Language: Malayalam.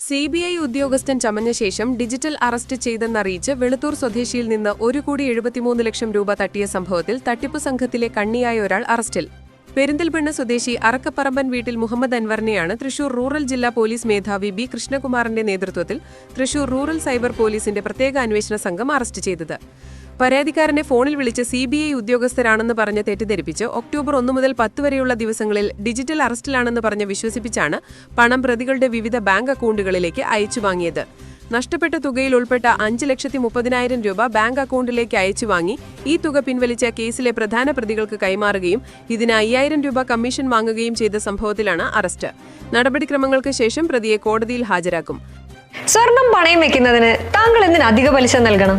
C B I ഉദ്യോഗസ്ഥൻ ചമഞ്ഞ ശേഷം ഡിജിറ്റൽ അറസ്റ്റ് ചെയ്തെന്നറിയിച്ച് വെളുത്തൂർ സ്വദേശിയിൽ നിന്ന് ഒരു കോടി എഴുപത്തിമൂന്ന് ലക്ഷം രൂപ തട്ടിയ സംഭവത്തിൽ തട്ടിപ്പ് സംഘത്തിലെ കണ്ണിയായ ഒരാൾ അറസ്റ്റിൽ. പെരിന്തൽമണ്ണ സ്വദേശി അറക്കപ്പറമ്പൻ വീട്ടിൽ മുഹമ്മദ് അൻവറിനെയാണ് തൃശൂർ റൂറൽ ജില്ലാ പോലീസ് മേധാവി ബി കൃഷ്ണകുമാറിന്റെ നേതൃത്വത്തിൽ തൃശൂർ റൂറൽ സൈബർ പോലീസിന്റെ പ്രത്യേക അന്വേഷണ സംഘം അറസ്റ്റ് ചെയ്തത്. പരാതിക്കാരനെ ഫോണിൽ വിളിച്ച് സി ബി ഐ ഉദ്യോഗസ്ഥരാണെന്ന് പറഞ്ഞ് തെറ്റിദ്ധരിപ്പിച്ച് ഒക്ടോബർ ഒന്ന് മുതൽ പത്ത് വരെയുള്ള ദിവസങ്ങളിൽ ഡിജിറ്റൽ അറസ്റ്റിലാണെന്ന് പറഞ്ഞ് വിശ്വസിപ്പിച്ചാണ് പണം പ്രതികളുടെ വിവിധ ബാങ്ക് അക്കൗണ്ടുകളിലേക്ക് അയച്ചു വാങ്ങിയത്. നഷ്ടപ്പെട്ട തുകയിൽ ഉൾപ്പെട്ട അഞ്ച് ലക്ഷത്തി മുപ്പതിനായിരം രൂപ ബാങ്ക് അക്കൗണ്ടിലേക്ക് അയച്ചു വാങ്ങി ഈ തുക പിൻവലിച്ച കേസിലെ പ്രധാന പ്രതികൾക്ക് കൈമാറുകയും ഇതിന് അയ്യായിരം രൂപ കമ്മീഷൻ വാങ്ങുകയും ചെയ്ത സംഭവത്തിലാണ് അറസ്റ്റ്. നടപടിക്രമങ്ങൾക്ക് ശേഷം പ്രതിയെ കോടതിയിൽ ഹാജരാക്കും. സ്വർണം പണയം വെക്കുന്നതിന് താങ്കൾ എന്തിന് അധിക പലിശ നൽകണം?